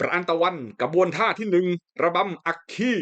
ปราณตะวันกระบวนท่าที่หนึ่งระบำอักคี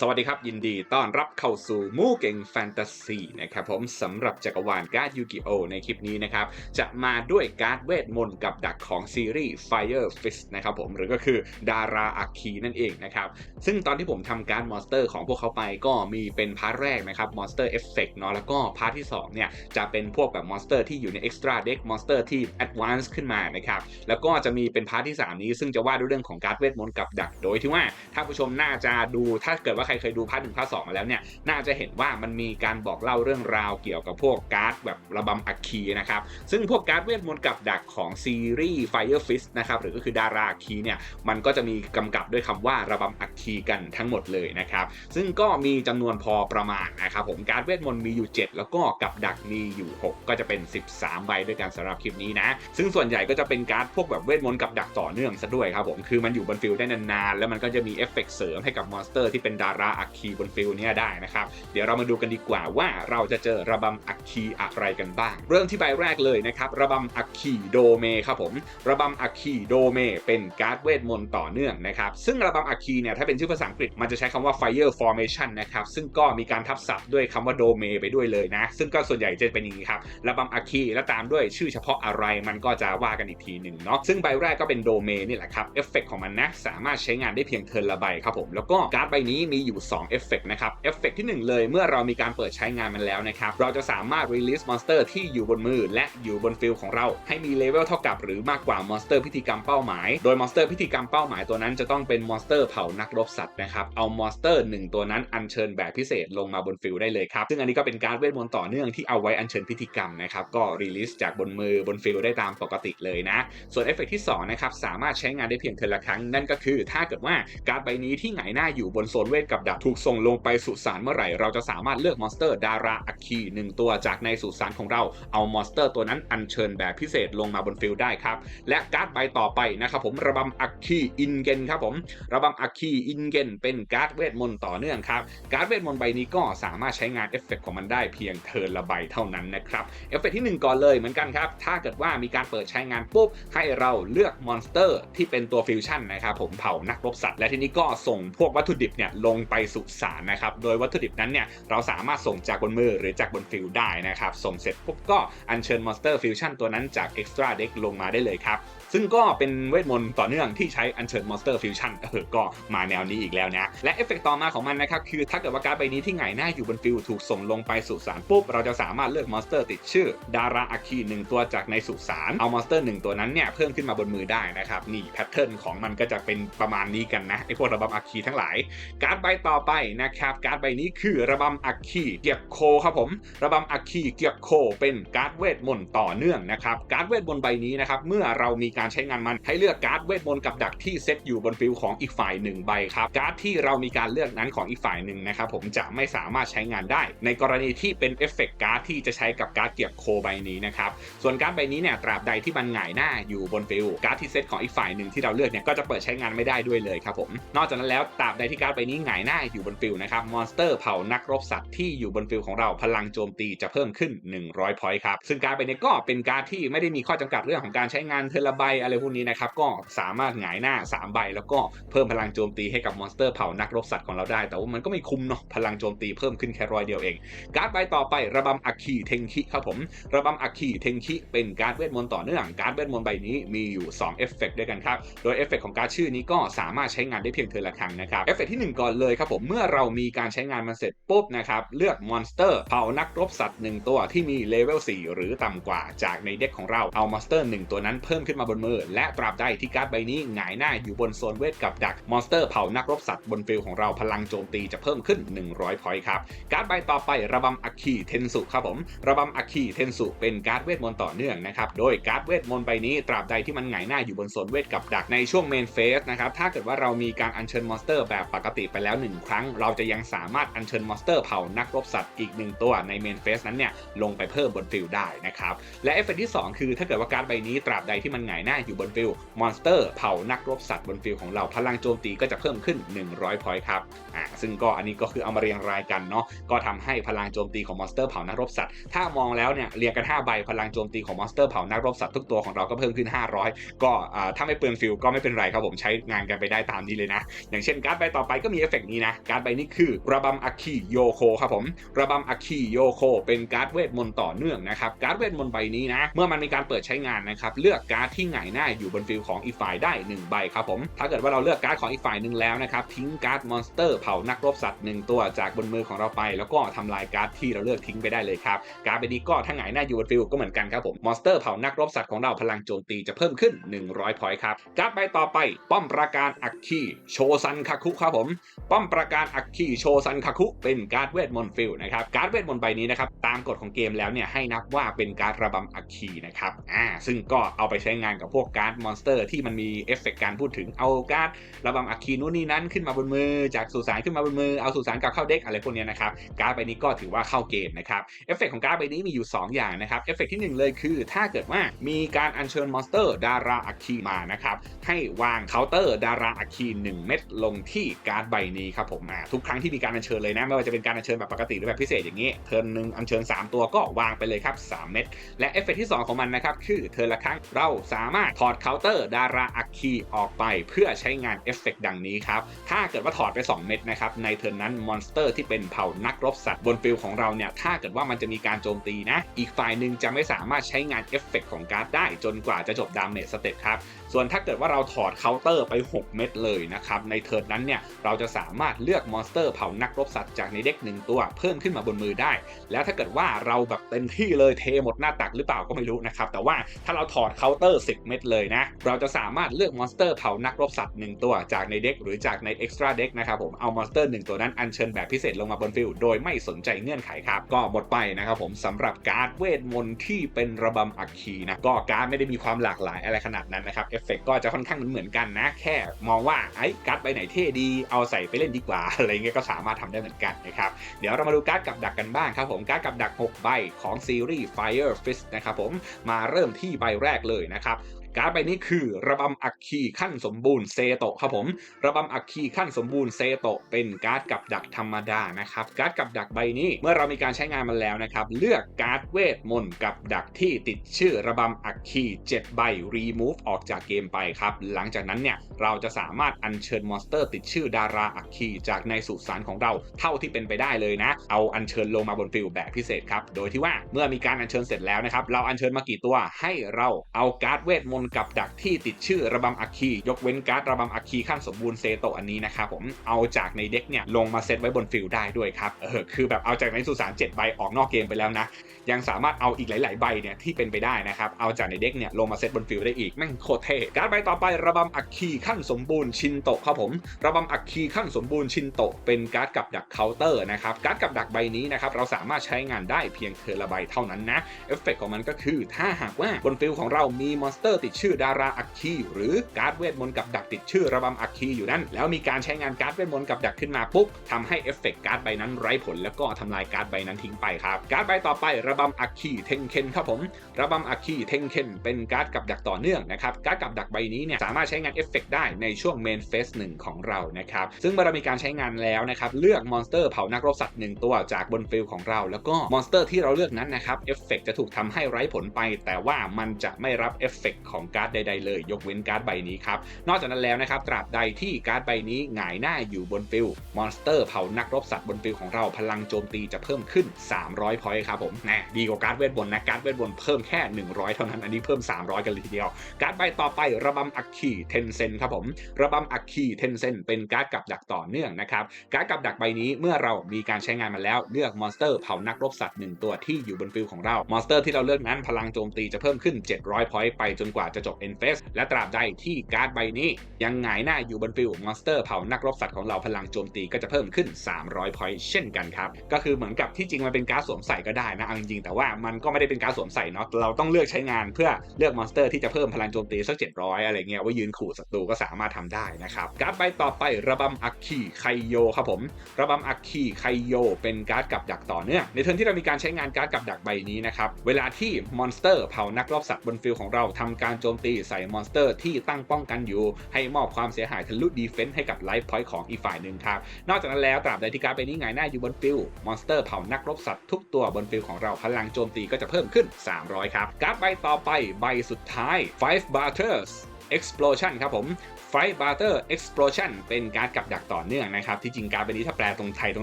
สวัสดีครับ ยินดีต้อนรับเข้าสู่มู่เก่งแฟนตาซีนะครับผมสำหรับจักรวาลการ์ดยูกิโอในคลิปนี้นะครับจะมาด้วยการ์ดเวทมนต์กับดักของซีรีส์ Fire Fist นะครับผมหรือก็คือดาราอัคคีนั่นเองนะครับซึ่งตอนที่ผมทำการ์ดมอนสเตอร์ของพวกเขาไปก็มีเป็นพาร์ทแรกนะครับมอนสเตอร์เอฟเฟกเนาะแล้วก็พาร์ทที่2เนี่ยจะเป็นพวกแบบมอนสเตอร์ที่อยู่ใน Extra Deck มอนสเตอร์ที่ Advance ขึ้นมานะครับแล้วก็จะมีเป็นพาร์ทที่ 3 นี้ซึ่งจะว่าด้วยเรื่องของการ์ดเวทมนต์กับดัก โดยที่ว่าถ้าผู้ชมน่าจะดูถ้าเกิดว่าใครเคยดูพาร์ทหนึ่งพาร์ทสองมาแล้วเนี่ยน่าจะเห็นว่ามันมีการบอกเล่าเรื่องราวเกี่ยวกับพวกการ์ดแบบระบำอัคคีนะครับซึ่งพวกการ์ดเวทมนต์กับดักของซีรีส์ Fire Fist นะครับหรือก็คือดาราอัคคีเนี่ยมันก็จะมีกำกับด้วยคำว่าระบำอัคคีกันทั้งหมดเลยนะครับซึ่งก็มีจำนวนพอประมาณนะครับผมการ์ดเวทมนต์มีอยู่ 7 แล้วก็กับดักมีอยู่ 6 ก็จะเป็น 13 ใบด้วยกันสำหรับคลิปนี้นะซึ่งส่วนใหญ่ก็จะเป็นการ์ดพวกแบบเวทมนต์กับดักต่อเนื่องซะด้วยครับผมคือมันอยู่บนฟิลได้นานๆแล้วมันก็จะมีเอฟเฟกเสริมให้กับมอนสเตอร์ที่เป็นดาราอัคคีบนฟิลเนี่ยได้นะครับ เดี๋ยวเรามาดูกันดีกว่าว่าเราจะเจอระบำอัคคีอะไรกันบ้าง เริ่มที่ใบแรกเลยนะครับ ระบำอัคคีโดเมครับผม ระบำอัคคีโดเมเป็นการ์ดเวทมนต์ต่อเนื่องนะครับ ซึ่งระบำอัคคีเนี่ยถ้าเป็นชื่อภาษาอังกฤษมันจะใช้คำว่า Fire Formation นะครับซึ่งก็มีการทับศัพท์ด้วยคำว่าโดเมไปด้วยเลยนะ ซึ่งก็ส่วนใหญ่จะเป็นอย่างนี้ครับระบำอัคคีแล้วตามด้วยชื่อเฉพาะอะไรมันก็จะว่ากันอีกทีหนึ่งเนาะซึ่งใบแรกก็เป็นโดเมนี่แหละครับเอฟเฟกของมันนะสามารถใช้งานได้เพียงเทิร์นละใบครับผมแล้วก็การ์ดใบนี้มีอยู่2เอฟเฟกนะครับเอฟเฟกที่หนึ่งเลยเมื่อเรามีการเปิดใช้งานมันแล้วนะครับ เราจะสามารถ release monster ที่อยู่บนมือ และอยู่บนฟิลของเรา ให้มีเลเวลเท่ากับหรือมากกว่ามอนสเตอร์พิธีกรรมเป้าหมาย โดยมอนสเตอร์พิธีกรรมเป้าหมายตัวนั้นจะต้องเป็นมอนสเตอร์เผ่านักรบสัตว์นะครับเอามอนสเตอร์หนึ่งตัวนั้นอัญเชิญแบบพิเศษลงมาบนฟิลได้เลยครับซึ่งอันนี้ก็เป็นการเวทมนต์ต่อเนื่องที่เอาไว้อัญเชิญพิธีกรรมนะครับก็ release จากบนมือบนฟิลได้ตามปกติเลยนะ ส่วนเอฟเฟกที่2นะครับสามารถใช้งานได้เพียงเทอละครั้งนั่นก็คือ ถ้าเกิดว่าการ์ดใบนี้ที่หงายหน้าอยู่บนโซนเวทกับดักถูกส่งลงไปสุสานเมื่อไหร่ เราจะสามารถเลือกมอนสเตอร์ดาราอัคคีหนึ่งตัวจากในสุสานของเราเอามอนสเตอร์ตัวนั้นอัญเชิญแบบพิเศษลงมาบนฟิลได้ครับ และการ์ดใบต่อไปนะครับผมระบำอัคคีอินเกนครับผมระบำอัคคีอินเกนเป็นการ์ดเวทมนต์ต่อเนื่องครับการ์ดเวทมนต์ใบนี้ก็สามารถใช้งานเอฟเฟกของมันได้เพียงเทิร์นละใบเท่านั้นนะครับเอฟเฟกที่หนึ่งก่อนเลยเหมือนกันครับถ้าเกิดว่ามีการเปิดใช้งานปุ๊บให้เราเลือกมอนสเตอร์ที่เป็นตัวฟิวชั่นนะครับผมเผ่านักรบสัตว์และทีนี้ก็ส่งพวกวัตถุดิบเนี่ยลงไปสุสานนะครับ โดยวัตถุดิบนั้นเนี่ยเราสามารถส่งจากบนมือหรือจากบนฟิลได้นะครับ ส่งเสร็จปุ๊บก็อัญเชิญมอนสเตอร์ฟิวชั่นตัวนั้นจาก Extra Deck ลงมาได้เลยครับ ซึ่งก็เป็นเวทมนต์ต่อเนื่องที่ใช้อัญเชิญมอนสเตอร์ฟิวชั่นเออก็มาแนวนี้อีกแล้วนะ และเอฟเฟกต่อมาของมันนะครับ คือถ้าเกิดว่าการ์ดใบนี้ที่หงหน้าอยู่บนฟิลถูกส่งลงไปสู่สารปุ๊บ เราจะสามารถเลือกมอนสเตอร์ติดชื่อ ดาราอาคีหนึ่งตัวจากในสุสานเอามอนสเตอร์หนึ่งตัวนั้นเนี่ยเพิ่มขึ้นมาบนมือได้นะครับนี่แพทเทิร์นของมันก็จะเป็นประมาณนี้กันนะไอพวกระบำอาคีทั้งหลายการ์ดใบต่อไปนะครับการ์ดใบนี้คือระบำอัคคีเกียกโคครับผมระบำอัคคีเกียกโคเป็นการ์ดเวทมนต์ต่อเนื่องนะครับการ์ดเวทมนต์ใบนี้นะครับเมื่อเรามีการใช้งานมันให้เลือกการ์ดเวทมนต์กับดักที่เซตอยู่บนฟิลของอีกฝ่ายหนึ่งใบครับการ์ดที่เรามีการเลือกนั้นของอีกฝ่ายหนึ่งนะครับผมจะไม่สามารถใช้งานได้ ในกรณีที่เป็นเอฟเฟกต์การ์ดที่จะใช้กับการ์ดเกียกโคใบนี้นะครับส่วนการ์ดใบนี้เนี่ยตราบใดที่มันหงายหน้าอยู่บนฟิลการ์ดที่เซตของอีกฝ่ายหนึ่งที่เราเลือกเนี่ยก็จะเปิดใช้งานไม่ได้ด้วยเลยครับผมนอกจากนั้นแล้วตราบใดที่การ์ดใบนี้หงายหน้าอยู่บนฟิลนะครับมอนสเตอร์เผานักรบสัตว์ที่อยู่บนฟิลของเราพลังโจมตีจะเพิ่มขึ้น 100พอยต์ครับซึ่งการ์ดใบนี้ก็เป็นการ์ดที่ไม่ได้มีข้อจำกัดเรื่องของการใช้งานเทอร์ละใบอะไรพวกนี้นะครับก็สามารถหงายหน้า 3 ใบ แล้วก็เพิ่มพลังโจมตีให้กับมอนสเตอร์เผ่านักรบสัตว์ของเราได้ แต่ว่ามันก็ไม่คุ้มเนาะพลังโจมตีเพิ่มขึ้นแค่ร้อยเดียวเอง การ์ดใบต่อไประบำอัคคีเทงคิครับผม ระบำอัคคีเทงคิเป็นการ์ดเวทมนต์ต่อเนื่องการ์ดเวทมนต์ใบนี้มีอยู่2เอฟเฟกต์ด้วยกันครับโดยเอฟเฟกต์ของการ์ดชื่อนี้ก็สามารถใช้งานได้เพียงเทอละครั้งนะครับเอฟเฟกต์ที่ 1 ก่อนเลยครับผมเมื่อเรามีการใช้งานมันเสร็จปุ๊บนะครับเลือกมอนสเตอร์เผ่านักรบสัตว์1ตัวที่มีเลเวล4หรือต่ำกว่าจากในเด็กของเราเอามอนสเตอร์1ตัวนั้นเพิ่มขึ้นมาบนมือ และตราบใดที่การ์ดใบนี้หงายหน้าอยู่บนโซนเวทกับดักมอนสเตอร์เผานักรบสัตว์บนฟิลของเราพลังโจมตีจะเพิ่มขึ้น 100 พอยต์ครับ การ์ดใบต่อไประบำอัคคีเทนสุครับผม ระบำอัคคีเทนสุเป็นการ์ดเวทมนต์ต่อเนื่องนะครับ โดยการ์ดเวทมนต์ใบนี้ตราบใดที่มันหงายหน้าอยู่บนโซนเวทกับดักในช่วงเมนเฟสนะครับ ถ้าเกิดว่าเรามีการอัญเชิญมอนสเตอร์แบบปกติไปแล้วหนึ่งครั้ง เราจะยังสามารถอัญเชิญมอนสเตอร์เผานักรบสัตว์อีกหนึ่งตัวในเมนเฟสนั้นเนี่ยลงไปเพิ่มบนฟิลได้นะครับ และเอฟเฟกต์ที่ 2 คือถ้าเกิดว่าการ์ดใบนี้ตราบใดที่มันหงายหน้าอยู่บนฟิลมอนสเตอร์เผานักรบสัตว์บนฟิลของเราพลังโจมตีก็จะเพิ่มขึ้น 100พอยต์ครับอ่าซึ่งก็อันนี้ก็คือเอามาเรียงรายกันเนาะก็ทำให้พลังโจมตีของมอนสเตอร์เผานักรบสัตว์ถ้ามองแล้วเนี่ยเรียงกัน5ใบพลังโจมตีของมอนสเตอร์เผานักรบสัตว์ทุกตัวของเราก็เพิ่มขึ้น 500 ก็อ่าถ้าไม่เปลืองฟิลก็ไม่เป็นไรครับผมใช้งานกันไปได้ตามนี้เลยนะ อย่างเช่นการ์ดใบต่อไปก็มีเอฟเฟกต์นี้นะการ์ดใบนี้คือระบำอาคีโยโคครับผมระบำอาคีโยโคเป็นการ์ดเวทมนต์ต่อเนื่องนะครับการ์ดเวทมนต์ใบนี้นะเมื่อมันมีการเปิดใช้งานนะครับเลือกการ์ดที่หงายหน้าอยู่บนฟิลของอีกฝ่ายได้ 1 ใบครับผม ถ้าเกิดว่าเราเลือกการ์ดของอีกฝ่ายหนึ่งแล้วนะครับ ทิ้งการ์ดมอนสเตอร์เผานักรบสัตว์หนึ่งตัวจากบนมือของเราไป แล้วก็ทำลายการ์ดที่เราเลือกทิ้งไปได้เลยครับ การ์ดใบนี้ก็ถ้าหงายหน้าอยู่บนฟิลก็เหมือนกันครับผม มอนสเตอร์เผานักรบสัตว์ของเราพลังโจมตีจะเพิ่มขึ้น 100พอยต์ครับ การ์ดใบต่อไป ป้อมปราการอัคคีโชซันคาคุครับผม ป้อมประการอัคคีโชซันคาคุเป็นการ์ดเวทมนต์ฟิลนะครับการ์ดเวทมนต์ใบนี้นะครับตามกฎของเกมแล้วเนี่ยให้นับว่าเป็นการ์ดระบำอัคคีนะครับอ่าซึ่งก็เอาไปใช้งานกับพวกการ์ดมอนสเตอร์ที่มันมีเอฟเฟกต์การพูดถึงเอาการ์ดระบำอัคคีนู่นนี่นั้นขึ้นมาบนมือ จากสุสานขึ้นมาบนมือเอาสุสานกลับเข้าเด็กอะไรพวกนี้นะครับการ์ดใบนี้ก็ถือว่าเข้าเกณฑ์นะครับเอฟเฟกต์ของการ์ดใบนี้มีอยู่ 2 อย่างนะครับเอฟเฟกต์ที่หนึ่งเลยคือ ถ้าเกิดว่ามีการอัญเชิญมอนสเตอร์ดาราอัคคีมานะครับให้วางเคาน์เตอร์ดาราอัคคี1 เม็ดลงที่การ์ดใบนี้ครับผมอ่าทุกครั้งที่มีการอัญเชิญเลยนะไม่ว่าจะเป็นการอัญเชิญแบบปกติหรือแบบพิเศษอย่างนี้เทิร์นหนึ่งอัญเชิญ 3 ตัวก็วางไปเลยครับ3เม็ดและเอฟเฟกที่ 2 ของมันนะครับคือเทิร์นละครั้งเราสามารถถอดเคาน์เตอร์ดาราอัคคีออกไปเพื่อใช้งานเอฟเฟกต์ดังนี้ครับ ถ้าเกิดว่าถอดไป 2 เม็ดนะครับ ในเทิร์นนั้นมอนสเตอร์ที่เป็นเผ่านักรบสัตว์บนฟิลของเราเนี่ย ถ้าเกิดว่ามันจะมีการโจมตีนะ อีกฝ่ายหนึ่งจะไม่สามารถใช้งานเอฟเฟกต์ของการ์ดได้จนกว่าจะจบดาเมจสเต็ปครับ ส่วนถ้าเกิดว่าเราถอดเคาน์เตอร์ไป 6 เม็ดเลยนะครับ ในเทิร์นนั้นเนี่ย เราจะสามารถเลือกมอนสเตอร์เผ่านักรบสัตว์จากในเด็กหนึ่งตัวเพิ่มขึ้นมาบนมือได้ แล้วถ้าเกิดว่าเราแบบเต็มที่เลยเทหมดหน้าตักหรือเปล่าก็ไม่รู้นะครับ แต่ว่าถ้าเราถอดเคาน์เตอร์10เม็ดเลยนะ เราจะสามารถเลือกมอนสเตอร์เผานักรบสัตว์หนึ่งตัวจากในเด็กหรือจากในเอ็กซ์ตร้าเด็กนะครับผมเอามอนสเตอร์หนึ่งตัวนั้นอัญเชิญแบบพิเศษลงมาบนฟิลโดยไม่สนใจเงื่อนไขครับ ก็หมดไปนะครับผมสำหรับการ์ดเวทมนต์ที่เป็นระบำอัคคีนะก็การ์ดไม่ได้มีความหลากหลายอะไรขนาดนั้นนะครับเอฟเฟกก็จะค่อนข้างเหมือนกันนะ แค่มองว่าไอ้การ์ดใบไหนเท่ดีเอาใส่ไปเล่นดีกว่าอะไรเงี้ยก็สามารถทำได้เหมือนกันนะครับเดี๋ยวเรามาดูการ์ดกับดักกันบ้างครับผมการ์ดกับดัก 6 ใบของซีรีส์ Fire Fist นะครับผมมาเริ่มที่ใบแรกเลยนะครับ การ์ดใบนี้คือระบำอัคคีขั้นสมบูรณ์เซโตะครับผม ระบำอัคคีขั้นสมบูรณ์เซโตะเป็นการ์ดกับดักธรรมดานะครับการ์ดกับดักใบนี้เมื่อเรามีการใช้งานมันแล้วนะครับ เลือกการ์ดเวทมนต์กับดักที่ติดชื่อระบำอัคคี7ใบ remove ออกจากเกมไปครับ หลังจากนั้นเนี่ยเราจะสามารถอัญเชิญมอนสเตอร์ ติดชื่อดาราอัคคีจากในสุสานของเราเท่าที่เป็นไปได้เลยนะ เอาอัญเชิญลงมาบนฟิลแบบพิเศษครับโดยที่ว่าเมื่อมีการอัญเชิญเสร็จแล้วนะครับเราอัญเชิญมากี่ตัวให้เราเอาการ์ดเวทมนต์กับดักที่ติดชื่อระบำอัคคียกเว้นการ์ดระบำอัคคีขั้นสมบูรณ์เซโตะอันนี้นะครับผมเอาจากในเด็กเนี่ยลงมาเซตไว้บนฟิลได้ด้วยครับเออคือแบบเอาจากในสุสาน7ใบออกนอกเกมไปแล้วนะยังสามารถเอาอีกหลาย ๆ ใบเนี่ยที่เป็นไปได้นะครับ เอาจากในเด็กเนี่ยลงมาเซตบนฟิลได้อีกแม่งโคตรเท่การ์ดใบต่อไประบำอัคคีขั้นสมบูรณ์ชินโตครับผมระบำอัคคีขั้นสมบูรณ์ชินโตเป็นการ์ดกับดักเคาน์เตอร์นะครับการ์ดกับดักใบนี้นะครับเราสามารถใช้งานได้เพียงเทอละใบเท่านั้นนะเอฟเฟกของมันก็คือถ้าหากว่าบนฟิลของเรามีมอนสเตอร์ติดชื่อดาราอัคคีหรือการ์ดเวทมนต์กับดักติดชื่อระบำอัคคีอยู่นั่นแล้วมีการใช้งานการ์ดเวทมนต์กับดักขึ้นมาปุ๊บทำให้เอฟเฟกการ์ดใบนั้นไร้ผลแล้วก็ทำลายการ์ดใบนั้นทิ้งไปครับการ์ดใบต่อไประบำอัคคีเทงเคนครับผมระบำอัคคีเทงเคนเป็นการ์ดกับดักต่อเนื่องนะครับการ์ดกับดักใบนี้เนี่ยสามารถใช้งานเอฟเฟกได้ในช่วงเมนเฟสหนึ่งของเรานะครับซึ่งเมื่อเรามีการใช้งานแล้วนะครับเลือกมอนสเตอร์เผานักรบสัตว์หนึ่งตัวจากบนฟิลของเรา แล้วก็มอนสเตอร์ที่เราเลือกนั้นนะครับเอฟเฟกจะถูกทำให้ไร้ผลไป แต่ว่ามันจะไม่รับเอฟเฟกของการ์ดใด ๆ เลย ยกเว้นการ์ดใบนี้ครับ นอกจากนั้นแล้วนะครับ ตราบใดที่การ์ดใบนี้หงายหน้าอยู่บนฟิลมอนสเตอร์เผานักรบสัตว์บนฟิลของเราพลังโจมตีจะเพิ่มขึ้น 300พอยต์ครับผมแน่ดีกว่าการ์ดเวทมนนะการ์ดเวทมนเพิ่มแค่ 100 เท่านั้นอันนี้เพิ่ม 300 กันเลยทีเดียว การ์ดใบต่อไประบำอัคคีเทนเซนครับผมระบำอัคคีเทนเซนเป็นการ์ดกับดักต่อเนื่องนะครับการ์ดกับดักใบนี้เมื่อเรามีการใช้งานมาแล้วเลือกมอนสเตอร์เผานักรบสัตว์หนึ่งตัวที่อยู่บนฟิลของเรามอนสเตอร์ที่เราเลือกนั้นพลังโจมตีจะเพิ่มขึ้น 700พอยต์ไปจนกว่าจะจบเอ็นเฟสและตราบใดที่การ์ดใบนี้ ยังหงายหน้าอยู่บนฟิลมอนสเตอร์เผานักรบสัตว์ของเราพลังโจมตีก็จะเพิ่มขึ้น 300 พอยต์เช่นกันครับ ก็คือเหมือนกับที่จริงมันเป็นการ์ดสวมใส่ก็ได้นะเอาจริงๆแต่ว่ามันก็ไม่ได้เป็นการ์ดสวมใส่เนาะเราต้องเลือกใช้งานเพื่อเลือกมอนสเตอร์ที่จะเพิ่มพลังโจมตีสัก 700 อะไรเงี้ยไว่ายืนขู่ศัตรูก็สามารถทำได้นะครับการ์ดใบต่อไประบำอัคคีไคโยครับผมระบำอัคคีไคโย เป็นการ์ดกับดักต่อเนื่องในเทิร์นที่เรามีการใช้งานการ์ดกับดักใบนี้นะครับเวลาที่มอนสเตอร์เผานักรบสัตว์บนฟิลของเราทำการโจมตีใส่มอนสเตอร์ที่ตั้งป้องกันอยู่ ให้มอบความเสียหายทะลุดีเฟนส์ให้กับไลฟ์พอยต์ของอีกฝ่ายหนึ่งครับ นอกจากนั้นแล้วตราบใดที่การ์ดใบนี้หงายหน้าอยู่บนฟิลมอนสเตอร์เผานักรบสัตว์ทุกตัวบนฟิลของเราพลังโจมตีก็จะเพิ่มขึ้น 300 ครับ การ์ดใบต่อไปใบสุดท้าย Five Batters Explosion ครับผม Fight Barter Explosion เป็นการ์ดกับดักต่อเนื่องนะครับ ที่จริงการ์ดใบนี้ถ้าแปลตรงไทยตร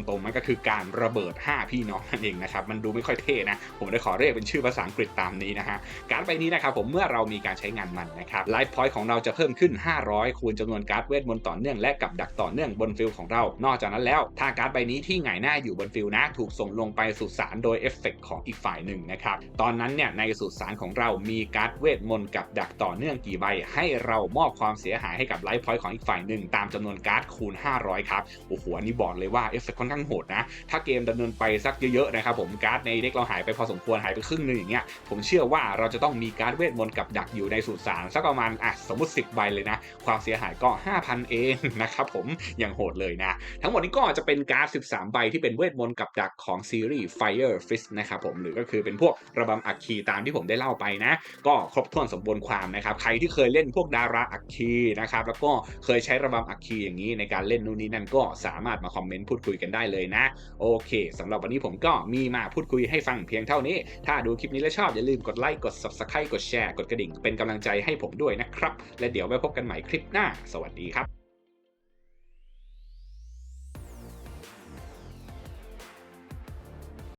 งๆ มันก็คือการระเบิด 5 พี่น้องนั่นเองนะครับ มันดูไม่ค่อยเท่นะ ผมได้ขอเรียกเป็นชื่อภาษาอังกฤษตามนี้นะฮะ การ์ดใบนี้นะครับผมเมื่อเรามีการใช้งานมันนะครับไลฟ์พอยต์ของเราจะเพิ่มขึ้น 500 คูณจำนวนการ์ดเวทมนต์ต่อเนื่องและกับดักต่อเนื่องบนฟิลของเรา นอกจากนั้นแล้ว ถ้าการ์ดใบนี้ที่หงายหน้าอยู่บนฟิลนะถูกส่งลงไปสู่สารโดยเอฟเฟกต์ของอีกฝ่ายหนึ่งนะครับตอนนั้นเนี่ยในสุสานของเรามีการ์ดเวทมนต์กับดักต่อเนื่องกี่ใบให้เรามอบความเสียหายให้กับไลฟ์พอยต์ของอีกฝ่ายหนึ่ง ตามจำนวนการ์ดคูณ 500 ครับ โอ้โห อันนี้บอกเลยว่าเอฟเฟกต์ค่อนข้างโหดนะ ถ้าเกมดำเนินไปสักเยอะๆนะครับผมการ์ดในเด็กเราหายไปพอสมควรหายไปครึ่งหนึงอย่างเงี้ยผมเชื่อว่าเราจะต้องมีการ์ดเวทมนต์กับดักอยู่ในสุสานสักประมาณอะสมมติ 10 ใบเลยนะ ความเสียหายก็ 5,000 เองนะครับผมอย่างโหดเลยนะ ทั้งหมดนี้ก็จะเป็นการ์ด 13 ใบที่เป็นเวทมนต์กับดักของซีรีส์ Fire Fist นะครับผมหรือก็คือเป็นพวกระบำอัคคีตามที่ผมได้เล่าไปนะ ก็ครบถ้วนสมบูรณ์ความนะครับใครที่เคยเล่นพวกวกดาราอักคีนะครับแล้วก็เคยใช้ระบำอักคีอย่างนี้ในการเล่นนู่นนี่นั่นก็สามารถมาคอมเมนต์พูดคุยกันได้เลยนะ โอเคสำหรับวันนี้ผมก็มีมาพูดคุยให้ฟังเพียงเท่านี้ ถ้าดูคลิปนี้แล้วชอบอย่าลืมกดไลค์กด Subscribe กดแชร์กดกระดิ่งเป็นกำลังใจให้ผมด้วยนะครับ และเดี๋ยวไว้พบกันใหม่คลิปหน้า สวัสดีครับ